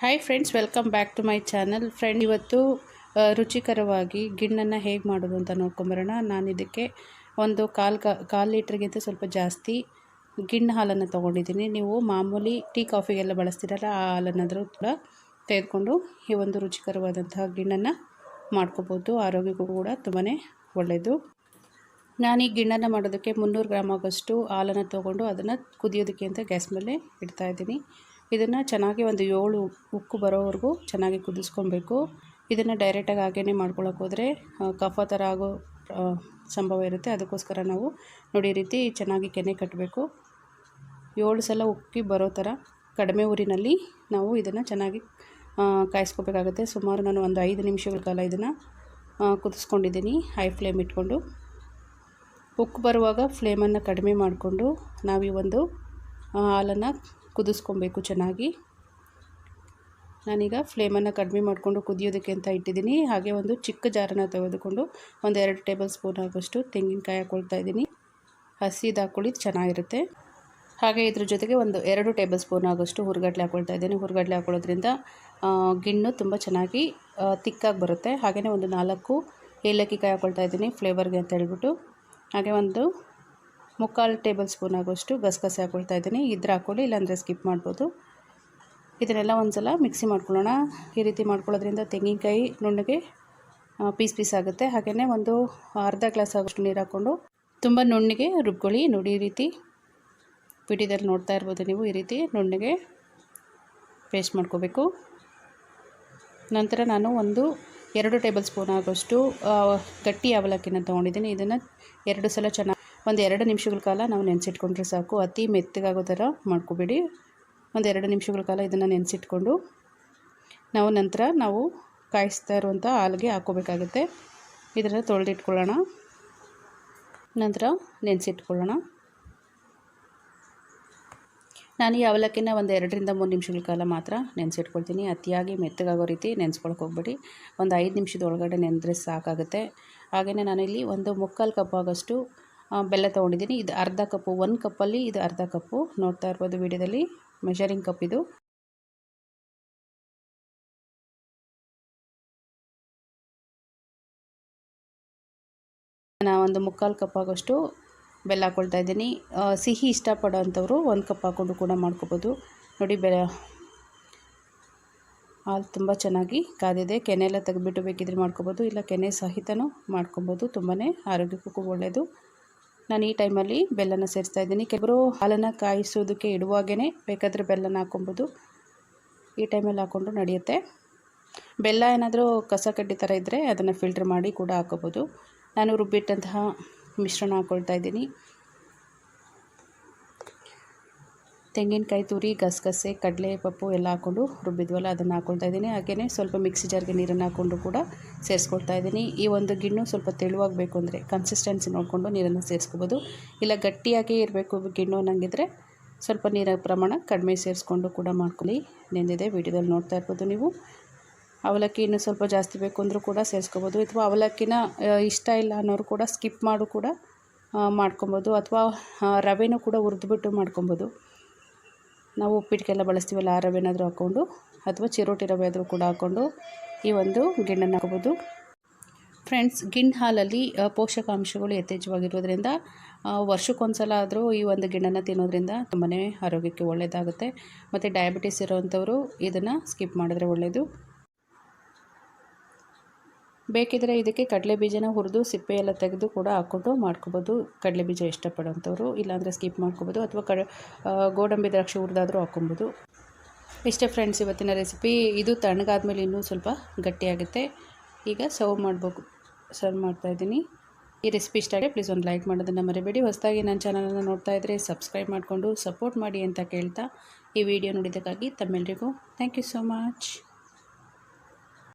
Hi friends welcome back to my channel friend ಇವತ್ತು ರುಚಿಕರವಾಗಿ ಗಿಣ್ಣನ್ನು ಹೇಗೆ ಮಾಡೋದು ಅಂತ ನೋಡ್ಕೊಂಬರೋಣ. ನಾನು ಇದಕ್ಕೆ ಒಂದು ಕಾಲು ಕಾಲು ಲೀಟ್ರಿಗಿಂತ ಸ್ವಲ್ಪ ಜಾಸ್ತಿ ಗಿಣ್ಣು ಹಾಲನ್ನು ತೊಗೊಂಡಿದ್ದೀನಿ. ನೀವು ಮಾಮೂಲಿ ಟೀ ಕಾಫಿಗೆಲ್ಲ ಬಳಸ್ತೀರಲ್ಲ, ಆ ಹಾಲನ್ನಾದರೂ ಕೂಡ ತೆಗೆದುಕೊಂಡು ಈ ಒಂದು ರುಚಿಕರವಾದಂತಹ ಗಿಣ್ಣನ್ನು ಮಾಡ್ಕೋಬೋದು. ಆರೋಗ್ಯಕ್ಕೂ ಕೂಡ ತುಂಬಾ ಒಳ್ಳೆಯದು ನಾನು ಈ ಗಿಣ್ಣನ್ನು ಮಾಡೋದಕ್ಕೆ ಮುನ್ನೂರು ಗ್ರಾಮ್ ಆಗೋಷ್ಟು ಹಾಲನ್ನು ತೊಗೊಂಡು ಅದನ್ನು ಕುದಿಯೋದಕ್ಕೆ ಅಂತ ಗ್ಯಾಸ್ ಮೇಲೆ ಇಡ್ತಾ ಇದ್ದೀನಿ. ಇದನ್ನು ಚೆನ್ನಾಗಿ ಒಂದು ಏಳು ಉಕ್ಕು ಬರೋವರೆಗೂ ಚೆನ್ನಾಗಿ ಕುದಿಸ್ಕೊಬೇಕು. ಇದನ್ನು ಡೈರೆಕ್ಟಾಗಿ ಹಾಗೇ ಮಾಡ್ಕೊಳಕ್ಕೆ ಹೋದರೆ ಕಫ ಥರ ಆಗೋ ಸಂಭವ ಇರುತ್ತೆ. ಅದಕ್ಕೋಸ್ಕರ ನಾವು ನೋಡಿ ರೀತಿ ಚೆನ್ನಾಗಿ ಕೆನೆ ಕಟ್ಟಬೇಕು ಏಳು ಸಲ ಉಕ್ಕಿ ಬರೋ ಥರ ಕಡಿಮೆ ಊರಿನಲ್ಲಿ ನಾವು ಇದನ್ನು ಚೆನ್ನಾಗಿ ಕಾಯಿಸ್ಕೋಬೇಕಾಗುತ್ತೆ. ಸುಮಾರು ನಾನು ಒಂದು ಐದು ನಿಮಿಷಗಳ ಕಾಲ ಇದನ್ನು ಕುದಿಸ್ಕೊಂಡಿದ್ದೀನಿ ಹೈ ಫ್ಲೇಮ್ ಇಟ್ಕೊಂಡು. ಉಕ್ಕು ಬರುವಾಗ ಫ್ಲೇಮನ್ನು ಕಡಿಮೆ ಮಾಡಿಕೊಂಡು ನಾವು ಈ ಒಂದು ಹಾಲನ್ನು ಕುದಿಸ್ಕೊಬೇಕು ಚೆನ್ನಾಗಿ. ನಾನೀಗ ಫ್ಲೇಮನ್ನು ಕಡಿಮೆ ಮಾಡಿಕೊಂಡು ಕುದಿಯೋದಕ್ಕೆ ಅಂತ ಇಟ್ಟಿದ್ದೀನಿ. ಹಾಗೆ ಒಂದು ಚಿಕ್ಕ ಜಾರನ್ನು ತೆಗೆದುಕೊಂಡು ಒಂದು ಎರಡು ಟೇಬಲ್ ಸ್ಪೂನ್ ಆಗೋಷ್ಟು ತೆಂಗಿನಕಾಯಿ ಹಾಕ್ಕೊಳ್ತಾ ಇದ್ದೀನಿ. ಹಸಿದು ಹಾಕ್ಕೊಳ್ಳಿ ಚೆನ್ನಾಗಿರುತ್ತೆ. ಹಾಗೆ ಇದ್ರ ಜೊತೆಗೆ ಒಂದು ಎರಡು ಟೇಬಲ್ ಸ್ಪೂನ್ ಆಗೋಷ್ಟು ಹುರ್ಗಡ್ಲೆ ಹಾಕ್ಕೊಳ್ತಾ ಇದ್ದೀನಿ. ಹುರ್ಗಡ್ಲೆ ಹಾಕ್ಕೊಳ್ಳೋದ್ರಿಂದ ಗಿಣ್ಣು ತುಂಬ ಚೆನ್ನಾಗಿ ತಿಕ್ಕಾಗಿ ಬರುತ್ತೆ. ಹಾಗೆಯೇ ಒಂದು ನಾಲ್ಕು ಏಲಕ್ಕಿ ಕಾಯಿ ಹಾಕ್ಕೊಳ್ತಾ ಇದ್ದೀನಿ ಫ್ಲೇವರ್ಗೆ ಅಂತ ಹೇಳ್ಬಿಟ್ಟು. ಹಾಗೆ ಒಂದು ಮುಕ್ಕಾಲು ಟೇಬಲ್ ಸ್ಪೂನ್ ಆಗೋಷ್ಟು ಗಸಗಸೆ ಹಾಕೊಳ್ತಾ ಇದ್ದೀನಿ. ಇದ್ರೆ ಹಾಕ್ಕೊಳ್ಳಿ, ಇಲ್ಲಾಂದರೆ ಸ್ಕಿಪ್ ಮಾಡ್ಬೋದು. ಇದನ್ನೆಲ್ಲ ಒಂದು ಸಲ ಮಿಕ್ಸಿ ಮಾಡ್ಕೊಳ್ಳೋಣ. ಈ ರೀತಿ ಮಾಡ್ಕೊಳ್ಳೋದ್ರಿಂದ ತೆಂಗಿನಕಾಯಿ, ನುಣ್ಣಗೆ ಪೀಸ್ ಪೀಸ್ ಆಗುತ್ತೆ. ಹಾಗೆಯೇ ಒಂದು ಅರ್ಧ ಗ್ಲಾಸ್ ಆಗೋಷ್ಟು ನೀರು ಹಾಕ್ಕೊಂಡು ತುಂಬ ನುಣ್ಣಗೆ ರುಬ್ಕೊಳ್ಳಿ. ನೋಡಿ ರೀತಿ ಪಿಟಿದಲ್ಲಿ ನೋಡ್ತಾ ಇರ್ಬೋದು ನೀವು. ಈ ರೀತಿ ನುಣ್ಣಗೆ ಪೇಸ್ಟ್ ಮಾಡ್ಕೋಬೇಕು. ನಂತರ ನಾನು ಒಂದು ಎರಡು ಟೇಬಲ್ ಸ್ಪೂನ್ ಆಗೋಷ್ಟು ಗಟ್ಟಿ ಅವಲಕ್ಕಿನ ತೊಗೊಂಡಿದ್ದೀನಿ. ಇದನ್ನು ಎರಡು ಸಲ ಚೆನ್ನಾಗಿ ಒಂದು ಎರಡು ನಿಮಿಷಗಳ ಕಾಲ ನಾವು ನೆನೆಸಿಟ್ಕೊಂಡ್ರೆ ಸಾಕು. ಅತಿ ಮೆತ್ತಗಾಗೋ ಥರ ಮಾಡ್ಕೋಬೇಡಿ. ಒಂದು ಎರಡು ನಿಮಿಷಗಳ ಕಾಲ ಇದನ್ನು ನೆನೆಸಿಟ್ಕೊಂಡು ನಾವು ನಂತರ ನಾವು ಕಾಯಿಸ್ತಾ ಇರುವಂಥ ಹಾಲಿಗೆ ಹಾಕೋಬೇಕಾಗುತ್ತೆ ಇದನ್ನು ತೊಳೆದಿಟ್ಕೊಳ್ಳೋಣ. ನಂತರ ನೆನೆಸಿಟ್ಕೊಳ್ಳೋಣ. ನಾನು ಈ ಅವಲಕ್ಕಿನ ಒಂದು ಎರಡರಿಂದ ಮೂರು ನಿಮಿಷಗಳ ಕಾಲ ಮಾತ್ರ ನೆನೆಸಿಟ್ಕೊಳ್ತೀನಿ. ಅತಿಯಾಗಿ ಮೆತ್ತಗಾಗೋ ರೀತಿ ನೆನೆಸ್ಕೊಳಕ್ಕೆ ಹೋಗ್ಬೇಡಿ. ಒಂದು ಐದು ನಿಮಿಷದ ಒಳಗಡೆ ನೆನೆದ್ರೆ ಸಾಕಾಗುತ್ತೆ. ಹಾಗೆಯೇ ನಾನಿಲ್ಲಿ ಒಂದು ಮುಕ್ಕಾಲು ಕಪ್ ಆಗೋಷ್ಟು ಬೆಲ್ಲ ತೊಗೊಂಡಿದ್ದೀನಿ. ಇದು ಅರ್ಧ ಕಪ್ಪು, ಒಂದು ಕಪ್ಪಲ್ಲಿ ಇದು ಅರ್ಧ ಕಪ್ಪು. ನೋಡ್ತಾ ಇರ್ಬೋದು ವಿಡಿಯೋದಲ್ಲಿ. ಮೆಷರಿಂಗ್ ಕಪ್ ಇದು. ನಾನು ಒಂದು ಮುಕ್ಕಾಲು ಕಪ್ ಆಗೋಷ್ಟು ಬೆಲ್ಲ ಹಾಕ್ಕೊಳ್ತಾ ಇದ್ದೀನಿ. ಸಿಹಿ ಇಷ್ಟಪಡೋ ಅಂಥವ್ರು ಒಂದು ಕಪ್ ಹಾಕ್ಕೊಂಡು ಕೂಡ ಮಾಡ್ಕೋಬೋದು. ನೋಡಿ ಬೆಲ್ಲ ಹಾಲು ತುಂಬ ಚೆನ್ನಾಗಿ ಕಾದಿದೆ. ಕೆನೆ ಎಲ್ಲ ತೆಗೆದ್ಬಿಟ್ಟು ಬೇಕಿದ್ರೆ ಮಾಡ್ಕೋಬೋದು. ಇಲ್ಲ, ಕೆನೆ ಸಹಿತನೂ ಮಾಡ್ಕೊಬೋದು. ತುಂಬಾ ಆರೋಗ್ಯಕ್ಕೂ ಒಳ್ಳೆಯದು ನಾನು ಈ ಟೈಮಲ್ಲಿ ಬೆಲ್ಲನ ಸೇರಿಸ್ತಾ ಇದ್ದೀನಿ. ಕೆಲವರು ಹಾಲನ್ನು ಕಾಯಿಸೋದಕ್ಕೆ ಇಡುವಾಗೇ ಬೇಕಾದರೆ ಬೆಲ್ಲನ ಹಾಕೊಬೋದು ಈ ಟೈಮಲ್ಲಿ ಹಾಕ್ಕೊಂಡು ನಡೆಯುತ್ತೆ. ಬೆಲ್ಲ ಏನಾದರೂ ಕಸ ಕಡ್ಡಿ ಥರ ಇದ್ದರೆ ಅದನ್ನು ಫಿಲ್ಟ್ರ್ ಮಾಡಿ ಕೂಡ ಹಾಕೋಬೋದು ನಾನು ರುಬ್ಬಿಟ್ಟಂತಹ ಮಿಶ್ರಣ ಹಾಕ್ಕೊಳ್ತಾ ಇದ್ದೀನಿ. ತೆಂಗಿನಕಾಯಿ ತುರಿ, ಗಸಗಸೆ ಕಡಲೆ ಪಪ್ಪು ಎಲ್ಲ ಹಾಕ್ಕೊಂಡು ರುಬ್ಬಿದ್ವಲ್ಲ, ಅದನ್ನು ಹಾಕ್ಕೊಳ್ತಾ ಇದ್ದೀನಿ. ಹಾಗೆಯೇ ಸ್ವಲ್ಪ ಮಿಕ್ಸಿ ಜಾರ್ಗೆ ನೀರನ್ನು ಹಾಕ್ಕೊಂಡು ಕೂಡ ಸೇರಿಸ್ಕೊಳ್ತಾ ಇದ್ದೀನಿ. ಈ ಒಂದು ಗಿಣ್ಣು ಸ್ವಲ್ಪ ತೆಳುವಾಗಬೇಕು ಅಂದರೆ ಕನ್ಸಿಸ್ಟೆನ್ಸಿ ನೋಡಿಕೊಂಡು ನೀರನ್ನು ಸೇರಿಸ್ಕೋಬೋದು. ಇಲ್ಲ ಗಟ್ಟಿಯಾಗಿ ಇರಬೇಕು ಗಿಣ್ಣು ಅನ್ನಂಗಿದ್ರೆ ಸ್ವಲ್ಪ ನೀರ ಪ್ರಮಾಣ ಕಡಿಮೆ ಸೇರಿಸ್ಕೊಂಡು ಕೂಡ ಮಾಡ್ಕೊಳ್ಳಿ. ನೆಂದಿದೆ ವಿಡಿಯೋದಲ್ಲಿ ನೋಡ್ತಾ ಇರ್ಬೋದು ನೀವು. ಅವಲಕ್ಕಿ ಇನ್ನೂ ಸ್ವಲ್ಪ ಜಾಸ್ತಿ ಬೇಕು ಅಂದರೂ ಕೂಡ ಸೇರಿಸ್ಕೋಬೋದು. ಅಥವಾ ಅವಲಕ್ಕಿನ ಇಷ್ಟ ಇಲ್ಲ ಅನ್ನೋರು ಕೂಡ ಸ್ಕಿಪ್ ಮಾಡು ಕೂಡ ಮಾಡ್ಕೊಬೋದು. ಅಥವಾ ರವೆನೂ ಕೂಡ ಹುರಿದ್ಬಿಟ್ಟು ಮಾಡ್ಕೊಬೋದು. ನಾವು ಉಪ್ಪಿಟ್ಟಿಗೆಲ್ಲ ಬಳಸ್ತೀವಲ್ಲ ಆ ರವೆನಾದರೂ ಹಾಕ್ಕೊಂಡು ಅಥವಾ ಚಿರೋಟಿ ರವೆ ಆದರೂ ಕೂಡ ಹಾಕ್ಕೊಂಡು ಈ ಒಂದು ಗಿಣ್ಣನ್ನು ಹಾಕ್ಬೋದು. ಫ್ರೆಂಡ್ಸ್, ಗಿಣ್ಣು ಹಾಲಲ್ಲಿ ಪೋಷಕಾಂಶಗಳು ಯಥೇಚ್ಛವಾಗಿರೋದ್ರಿಂದ ವರ್ಷಕ್ಕೊಂದ್ಸಲ ಆದರೂ ಈ ಒಂದು ಗಿಣ್ಣನ್ನು ತಿನ್ನೋದ್ರಿಂದ ತುಂಬಾ ಆರೋಗ್ಯಕ್ಕೆ ಒಳ್ಳೆಯದಾಗುತ್ತೆ ಮತ್ತು ಡಯಾಬಿಟಿಸ್ ಇರೋವಂಥವರು ಇದನ್ನು ಸ್ಕಿಪ್ ಮಾಡಿದ್ರೆ ಒಳ್ಳೆಯದು ಬೇಕಿದ್ರೆ ಇದಕ್ಕೆ ಕಡಲೆ ಬೀಜನ ಹುರಿದು ಸಿಪ್ಪೆ ಎಲ್ಲ ತೆಗೆದು ಕೂಡ ಹಾಕ್ಕೊಂಡು ಮಾಡ್ಕೊಬೋದು. ಕಡಲೆ ಬೀಜ ಇಷ್ಟಪಡೋಂಥವ್ರು. ಇಲ್ಲಾಂದರೆ ಸ್ಕಿಪ್ ಮಾಡ್ಕೊಬೋದು. ಅಥವಾ ಕಡ ಗೋಡಂಬಿ ದ್ರಾಕ್ಷಿ ಹುರಿದಾದರೂ ಹಾಕ್ಕೊಬೋದು. ಇಷ್ಟೇ ಫ್ರೆಂಡ್ಸ್, ಇವತ್ತಿನ ರೆಸಿಪಿ. ಇದು ತಣ್ಣಗಾದ್ಮೇಲೆ ಇನ್ನೂ ಸ್ವಲ್ಪ ಗಟ್ಟಿಯಾಗುತ್ತೆ. ಈಗ ಸರ್ವ್ ಮಾಡಬೇಕು. ಸರ್ವ್ ಮಾಡ್ತಾ ಇದ್ದೀನಿ. ಈ ರೆಸಿಪಿ ಇಷ್ಟ ಆಗಿದೆ ಪ್ಲೀಸ್ ಒಂದು ಲೈಕ್ ಮಾಡೋದನ್ನು ಮರಿಬೇಡಿ. ಹೊಸದಾಗಿ ನನ್ನ ಚಾನಲನ್ನು ನೋಡ್ತಾ ಇದ್ದರೆ ಸಬ್ಸ್ಕ್ರೈಬ್ ಮಾಡಿಕೊಂಡು ಸಪೋರ್ಟ್ ಮಾಡಿ ಅಂತ ಕೇಳ್ತಾ ಈ ವಿಡಿಯೋ ನೋಡಿದ್ದಕ್ಕಾಗಿ ತಮ್ಮೆಲ್ಲರಿಗೂ ಥ್ಯಾಂಕ್ ಯು ಸೋ ಮಚ್.